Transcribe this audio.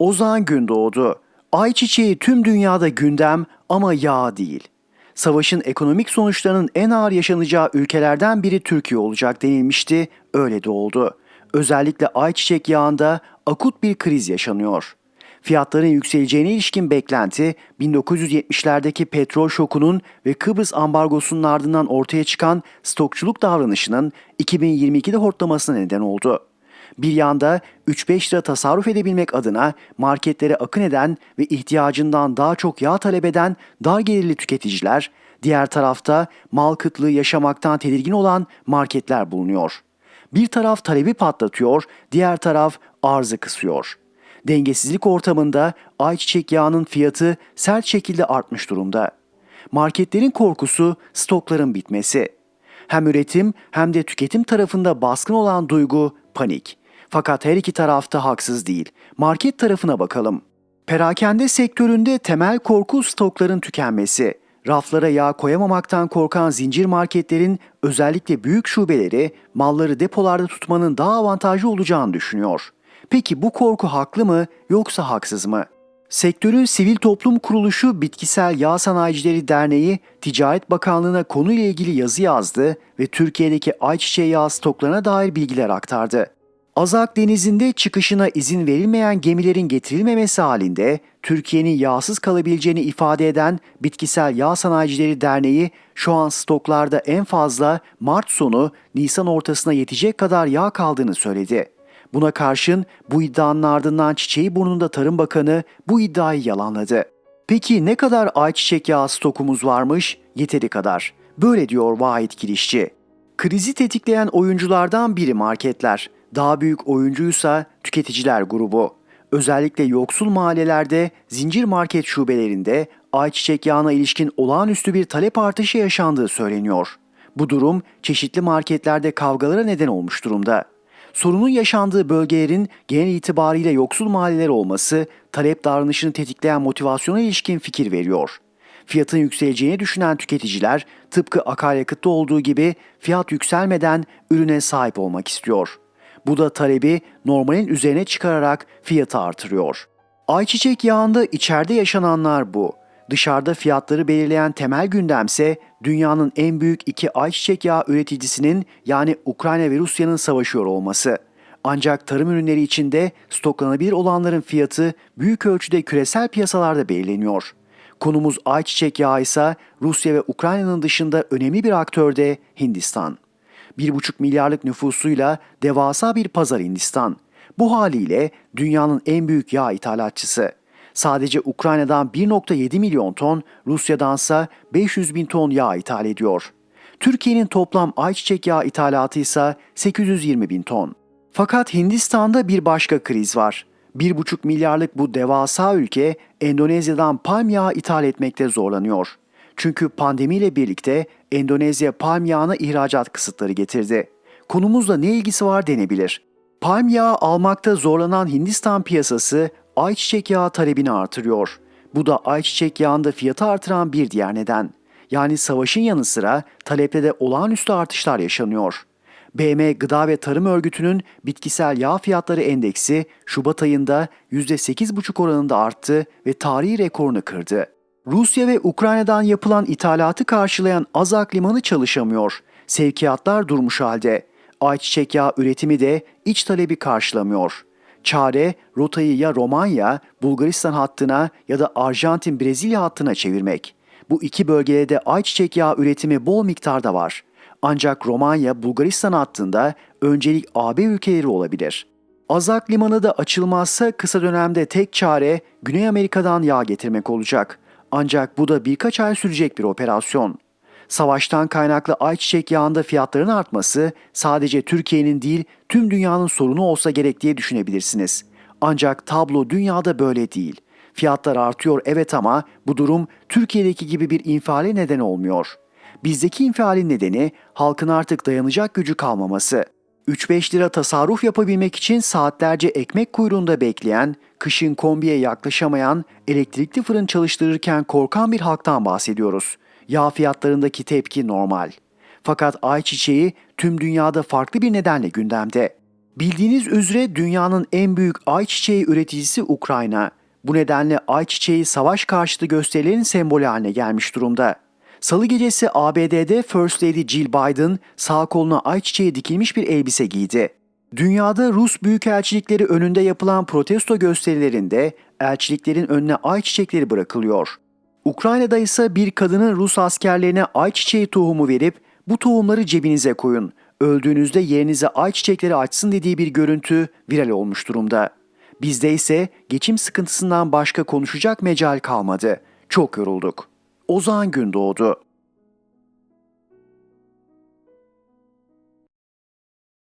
Ozan Gündoğdu. Ayçiçeği tüm dünyada gündem ama yağ değil. Savaşın ekonomik sonuçlarının en ağır yaşanacağı ülkelerden biri Türkiye olacak denilmişti, öyle de oldu. Özellikle ayçiçek yağında akut bir kriz yaşanıyor. Fiyatların yükseleceğine ilişkin beklenti 1970'lerdeki petrol şokunun ve Kıbrıs ambargosunun ardından ortaya çıkan stokçuluk davranışının 2022'de hortlamasına neden oldu. Bir yanda 3-5 lira tasarruf edebilmek adına marketlere akın eden ve ihtiyacından daha çok yağ talep eden dar gelirli tüketiciler, diğer tarafta mal kıtlığı yaşamaktan tedirgin olan marketler bulunuyor. Bir taraf talebi patlatıyor, diğer taraf arzı kısıyor. Dengesizlik ortamında ayçiçek yağının fiyatı sert şekilde artmış durumda. Marketlerin korkusu stokların bitmesi. Hem üretim hem de tüketim tarafında baskın olan duygu panik. Fakat her iki tarafta haksız değil. Market tarafına bakalım. Perakende sektöründe temel korku stokların tükenmesi. Raflara yağ koyamamaktan korkan zincir marketlerin özellikle büyük şubeleri malları depolarda tutmanın daha avantajlı olacağını düşünüyor. Peki bu korku haklı mı yoksa haksız mı? Sektörün sivil toplum kuruluşu Bitkisel Yağ Sanayicileri Derneği Ticaret Bakanlığı'na konuyla ilgili yazı yazdı ve Türkiye'deki ayçiçeği yağı stoklarına dair bilgiler aktardı. Azak Denizi'nde çıkışına izin verilmeyen gemilerin getirilmemesi halinde Türkiye'nin yağsız kalabileceğini ifade eden Bitkisel Yağ Sanayicileri Derneği şu an stoklarda en fazla Mart sonu Nisan ortasına yetecek kadar yağ kaldığını söyledi. Buna karşın bu iddianın ardından Çiçeği Burnunda Tarım Bakanı bu iddiayı yalanladı. Peki ne kadar ayçiçek yağı stokumuz varmış? Yeteri kadar. Böyle diyor Vahit Kirişçi. Krizi tetikleyen oyunculardan biri marketler. Daha büyük oyuncuysa tüketiciler grubu. Özellikle yoksul mahallelerde zincir market şubelerinde ayçiçek yağına ilişkin olağanüstü bir talep artışı yaşandığı söyleniyor. Bu durum çeşitli marketlerde kavgalara neden olmuş durumda. Sorunun yaşandığı bölgelerin genel itibariyle yoksul mahalleler olması talep davranışını tetikleyen motivasyona ilişkin fikir veriyor. Fiyatın yükseleceğini düşünen tüketiciler tıpkı akaryakıtta olduğu gibi fiyat yükselmeden ürüne sahip olmak istiyor. Bu da talebi normalin üzerine çıkararak fiyatı artırıyor. Ayçiçek yağında içeride yaşananlar bu. Dışarıda fiyatları belirleyen temel gündemse dünyanın en büyük iki ayçiçek yağı üreticisinin yani Ukrayna ve Rusya'nın savaşıyor olması. Ancak tarım ürünleri içinde stoklanabilir olanların fiyatı büyük ölçüde küresel piyasalarda belirleniyor. Konumuz ayçiçek yağı ise Rusya ve Ukrayna'nın dışında önemli bir aktör de Hindistan. 1,5 milyarlık nüfusuyla devasa bir pazar Hindistan. Bu haliyle dünyanın en büyük yağ ithalatçısı. Sadece Ukrayna'dan 1.7 milyon ton, Rusya'dansa 500 bin ton yağ ithal ediyor. Türkiye'nin toplam ayçiçek yağı ithalatı ise 820 bin ton. Fakat Hindistan'da bir başka kriz var. 1,5 milyarlık bu devasa ülke Endonezya'dan palm yağı ithal etmekte zorlanıyor. Çünkü pandemiyle birlikte Endonezya palm yağına ihracat kısıtları getirdi. Konumuzla ne ilgisi var denebilir. Palm yağı almakta zorlanan Hindistan piyasası ayçiçek yağı talebini artırıyor. Bu da ayçiçek yağında fiyatı artıran bir diğer neden. Yani savaşın yanı sıra talepte de olağanüstü artışlar yaşanıyor. BM Gıda ve Tarım Örgütü'nün bitkisel yağ fiyatları endeksi Şubat ayında %8,5 oranında arttı ve tarihi rekorunu kırdı. Rusya ve Ukrayna'dan yapılan ithalatı karşılayan Azak Limanı çalışamıyor. Sevkiyatlar durmuş halde. Ayçiçek yağı üretimi de iç talebi karşılamıyor. Çare rotayı ya Romanya, Bulgaristan hattına ya da Arjantin-Brezilya hattına çevirmek. Bu iki bölgede de ayçiçek yağı üretimi bol miktarda var. Ancak Romanya, Bulgaristan hattında öncelik AB ülkeleri olabilir. Azak limanı da açılmazsa kısa dönemde tek çare Güney Amerika'dan yağ getirmek olacak. Ancak bu da birkaç ay sürecek bir operasyon. Savaştan kaynaklı ayçiçek yağında fiyatların artması sadece Türkiye'nin değil tüm dünyanın sorunu olsa gerek diye düşünebilirsiniz. Ancak tablo dünyada böyle değil. Fiyatlar artıyor evet ama bu durum Türkiye'deki gibi bir infiale neden olmuyor. Bizdeki infialin nedeni halkın artık dayanacak gücü kalmaması. 3-5 lira tasarruf yapabilmek için saatlerce ekmek kuyruğunda bekleyen, kışın kombiye yaklaşamayan, elektrikli fırın çalıştırırken korkan bir halktan bahsediyoruz. Yağ fiyatlarındaki tepki normal. Fakat ayçiçeği tüm dünyada farklı bir nedenle gündemde. Bildiğiniz üzere dünyanın en büyük ayçiçeği üreticisi Ukrayna. Bu nedenle ayçiçeği savaş karşıtı gösterilerin sembolü haline gelmiş durumda. Salı gecesi ABD'de First Lady Jill Biden sağ koluna ayçiçeği dikilmiş bir elbise giydi. Dünyada Rus büyükelçilikleri önünde yapılan protesto gösterilerinde elçiliklerin önüne ayçiçekleri bırakılıyor. Ukrayna'da ise bir kadının Rus askerlerine ayçiçeği tohumu verip bu tohumları cebinize koyun. Öldüğünüzde yerinize ayçiçekleri açsın dediği bir görüntü viral olmuş durumda. Bizde ise geçim sıkıntısından başka konuşacak mecal kalmadı. Çok yorulduk. Ozan Gündoğdu